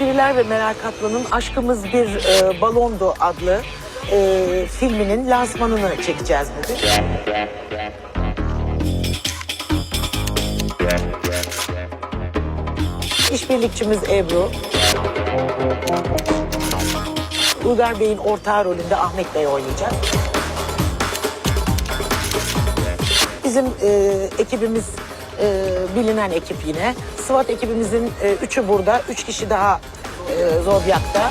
Vampirler ve Meral Katman'ın Aşkımız Bir e, Balondu adlı e, filminin lansmanını çekeceğiz bugün. İşbirlikçimiz Ebru. Uygar Bey'in ortağı rolünde Ahmet Bey oynayacak. Bizim e, ekibimiz e, bilinen ekip yine. SWAT ekibimizin e, üçü burada, üç kişi daha e, Zodyak'ta.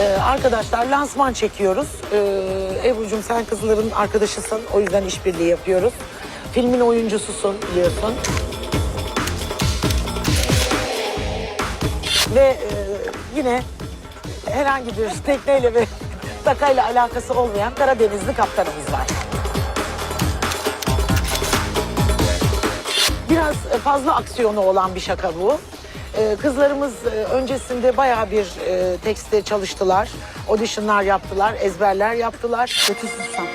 E, arkadaşlar lansman çekiyoruz. E, Ebru'cum sen kızların arkadaşısın, o yüzden işbirliği yapıyoruz. Filmin oyuncususun biliyorsun. Ve e, yine herhangi bir tekneyle ve takayla alakası olmayan Karadenizli kaptanımız var. Biraz e, fazla aksiyonu olan bir şaka bu. E, Kızlarımız e, öncesinde bayağı bir tekste çalıştılar. Auditionlar yaptılar, ezberler yaptılar. Kötüsün sen.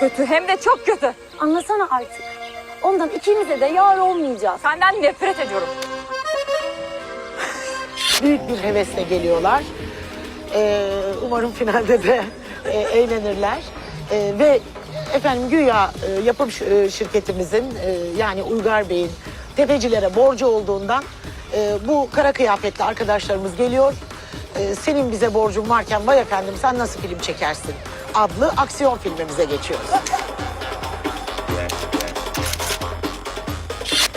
Kötü hem de çok kötü. Anlasana artık. Ondan ikimize de yar olmayacağız. Senden nefret ediyorum. Büyük bir hevesle geliyorlar. Umarım finalde de e, eğlenirler. Ve efendim güya e, yapım e, şirketimizin e, yani Uygar Bey'in tefecilere borcu olduğundan e, bu kara kıyafetli arkadaşlarımız geliyor. E, senin bize borcun varken vay efendim sen nasıl film çekersin adlı aksiyon filmimize geçiyoruz.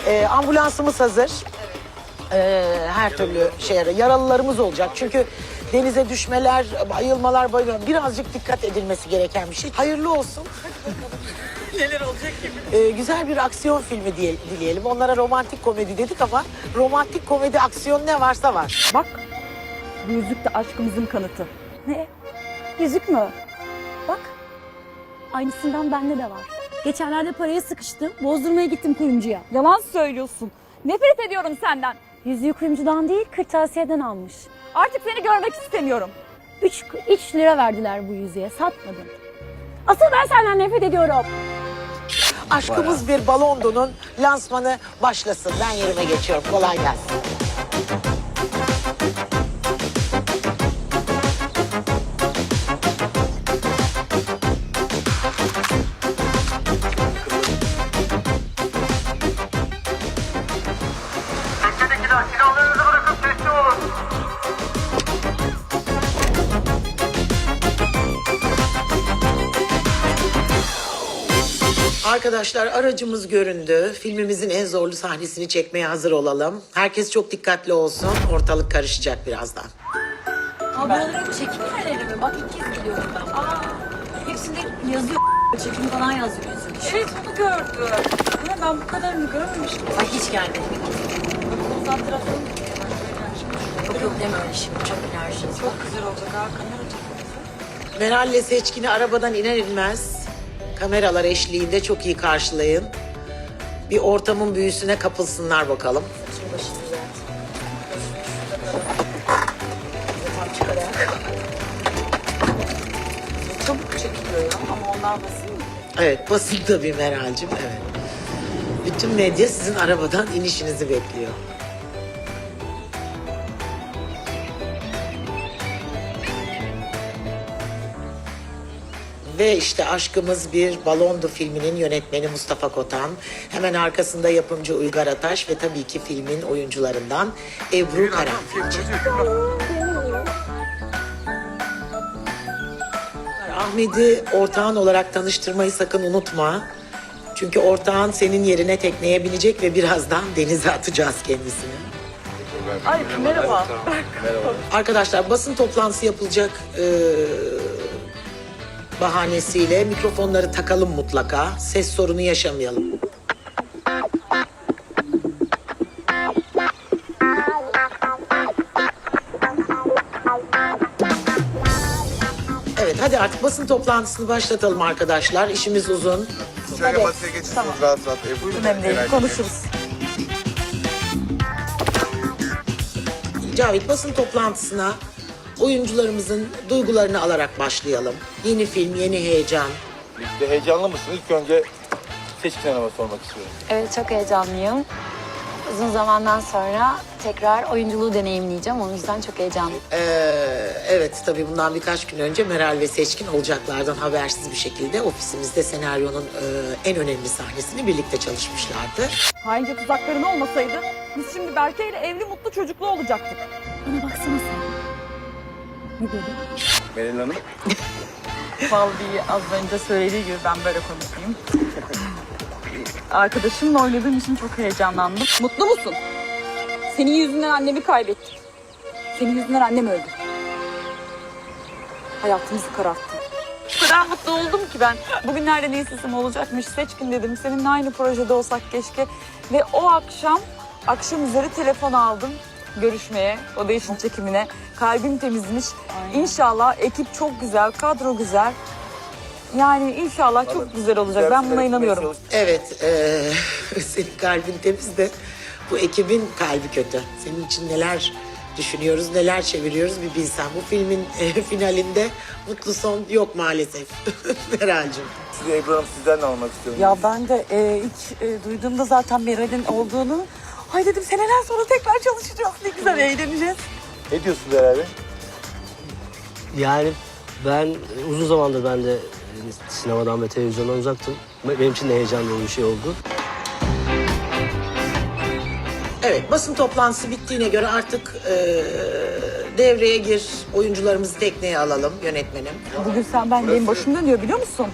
E, ambulansımız hazır. E, her türlü şeye yaralılarımız olacak. Çünkü denize düşmeler, bayılmalar, bayılmalar birazcık dikkat edilmesi gereken bir şey. Hayırlı olsun. Neler olacak gibi. güzel bir aksiyon filmi diye, dileyelim. Onlara romantik komedi dedik ama romantik komedi aksiyon ne varsa var. Bak. Bu yüzük de aşkımızın kanıtı. Ne? Yüzük mü? Bak. Aynısından bende de var. Geçenlerde paraya sıkıştım. Bozdurmaya gittim kuyumcuya. Yalan söylüyorsun. Nefret ediyorum senden. Yüzüğü kuyumcudan değil kırtasiyeden almış. Artık seni görmek istemiyorum. 3 3 lira verdiler bu yüzüğe. Satmadım. Asıl ben senden nefret ediyorum. Aşkımız bir balondunun lansmanı başlasın. Ben yerime geçiyorum. Kolay gelsin. Teslim olun. Arkadaşlar aracımız göründü. Filmimizin en zorlu sahnesini çekmeye hazır olalım. Herkes çok dikkatli olsun. Ortalık karışacak birazdan. Ablalarım çekim yerleri mi? Bak ilk kez gidiyorum ben. Aa, hepsinde yazıyor. Çekim falan yazıyor. Evet bunu gördüm. Ben bu kadarını görmemiştim. Ay hiç gelmedi. Yok yok deme öyle şimdi çok enerji. Çok Güzel olacak ha kamera çekimi. Meral'le Seçkin'i arabadan iner inmez kameralar eşliğinde çok iyi karşılayın. Bir ortamın büyüsüne kapılsınlar bakalım. saçın başı güzel. Çabuk çekiliyor ya ama onlar basın mı? Evet basın tabii Meral'cim evet. Bütün medya sizin arabadan inişinizi bekliyor. Ve işte Aşkımız Bir Balondu filminin yönetmeni Mustafa Kotan. Hemen arkasında yapımcı Uygar Ataş ve tabii ki filmin oyuncularından Ebru Karanfilci. Ahmet'i ortağın olarak tanıştırmayı sakın unutma. Çünkü ortağın senin yerine tekneye binecek ve birazdan denize atacağız kendisini. Ay merhaba. Arkadaşlar basın toplantısı yapılacak e, bahanesiyle mikrofonları takalım mutlaka. Ses sorunu yaşamayalım. Evet hadi artık basın toplantısını başlatalım arkadaşlar. İşimiz uzun. Şöyle masaya geçirsiniz rahat rahat. E, buyurun. Önemli değil konuşuruz. Cavit basın toplantısına oyuncularımızın duygularını alarak başlayalım. Yeni film, yeni heyecan. Bey. De heyecanlı mısınız? İlk önce Seçkin Hanım'a sormak istiyorum. Evet çok heyecanlıyım. Uzun zamandan sonra tekrar oyunculuğu deneyimleyeceğim. O yüzden çok heyecanlıyım. Ee, evet tabii bundan birkaç gün önce Meral ve Seçkin olacaklardan habersiz bir şekilde ofisimizde senaryonun e, en önemli sahnesini birlikte çalışmışlardı. Haince tuzakların olmasaydı biz şimdi Berke ile evli mutlu çocuklu olacaktık. Bana baksana sen. Meral Hanım. Vallahi az önce söylediği gibi ben böyle konuşayım. Arkadaşımla oynadığım için çok heyecanlandım. Mutlu musun? Senin yüzünden annemi kaybettim. Senin yüzünden annem öldü. Hayatımızı kararttın. O kadar mutlu oldum ki ben. Bugünlerde ne istesem olacakmış. Seçkin dedim. Seninle aynı projede olsak keşke. Ve o akşam, akşam üzeri telefon aldım görüşmeye, o değişim çekimine. Kalbim temizmiş. İnşallah ekip çok güzel, kadro güzel. Yani inşallah çok güzel olacak. Ben buna inanıyorum. Evet, e, senin kalbin temiz de bu ekibin kalbi kötü. Senin için neler düşünüyoruz, neler çeviriyoruz bir bilsen. Bu filmin e, finalinde mutlu son yok maalesef. Meral'cığım. Size Ebru Hanım sizden de almak istiyorum. Ya ben de e, ilk e, duyduğumda zaten Meral'in olduğunu Ay dedim seneler sonra tekrar çalışacağız. Ne güzel eğleneceğiz. Ne diyorsunuz beraber? Yani ben uzun zamandır ben de sinemadan ve televizyondan uzaktım. Benim için de heyecanlı bir şey oldu. Evet, basın toplantısı bittiğine göre artık e, devreye gir. Oyuncularımızı tekneye alalım yönetmenim. Bugün sen ben benim başım dönüyor biliyor musun?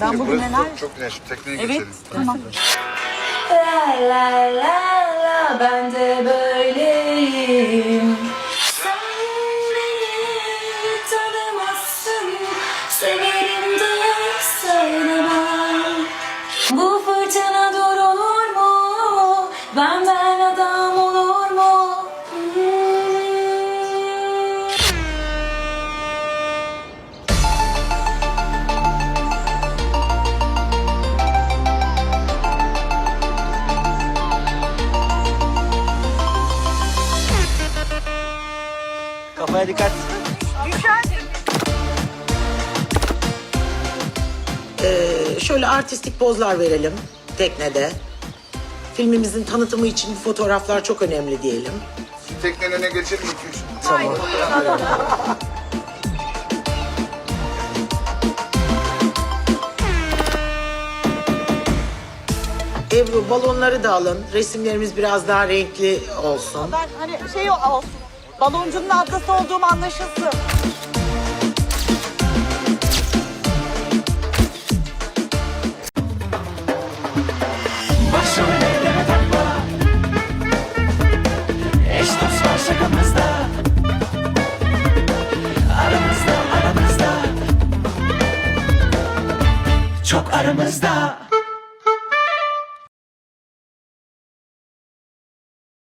Ben bugün Burası neler... çok, çok güneşli. Tekneye Evet geçelim. tamam. La la la la ben de böyleyim. Kafaya dikkat. E, şöyle artistik pozlar verelim teknede. Filmimizin tanıtımı için bu fotoğraflar çok önemli diyelim. Teknenin önüne geçelim. Tamam. Ebru balonları da alın. Resimlerimiz biraz daha renkli olsun. Ben hani şey olsun. Baloncunun ablası olduğum anlaşılsın. Başım elleme takma. Eş dost var şakamızda. Aramızda aramızda. Çok aramızda